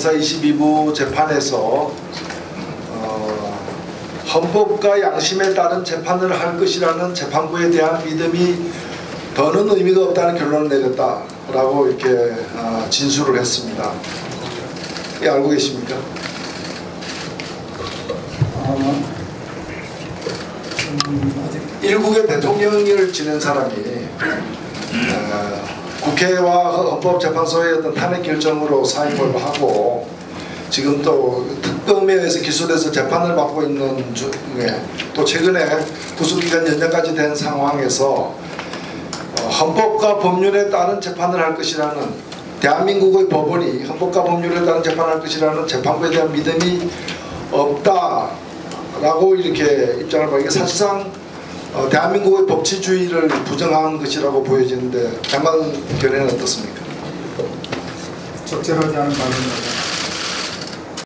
형사 22부 재판에서 어, 헌법과 양심에 따른 재판을 할 것이라는 재판부에 대한 믿음이 더는 의미가 없다는 결론을 내렸다라고 이렇게 아, 진술을 했습니다. 이 알고 계십니까? 어, 음, 일국의 대통령을 지낸 사람이 어, 국회와 헌법재판소의 어떤 탄핵 결정으로 사임을 하고 지금 또 특검에 의해서 기소돼서 재판을 받고 있는 중에 또 최근에 구속기간 연장까지 된 상황에서 어, 헌법과 법률에 따른 재판을 할 것이라는 대한민국의 법원이 헌법과 법률에 따른 재판을 할 것이라는 재판부에 대한 믿음이 없다라고 이렇게 입장을 밝게 사실상 어, 대한민국의 법치주의를 부정한 것이라고 보여지는데 장관 견해는 어떻습니까? 적절하지 않은 말입니다.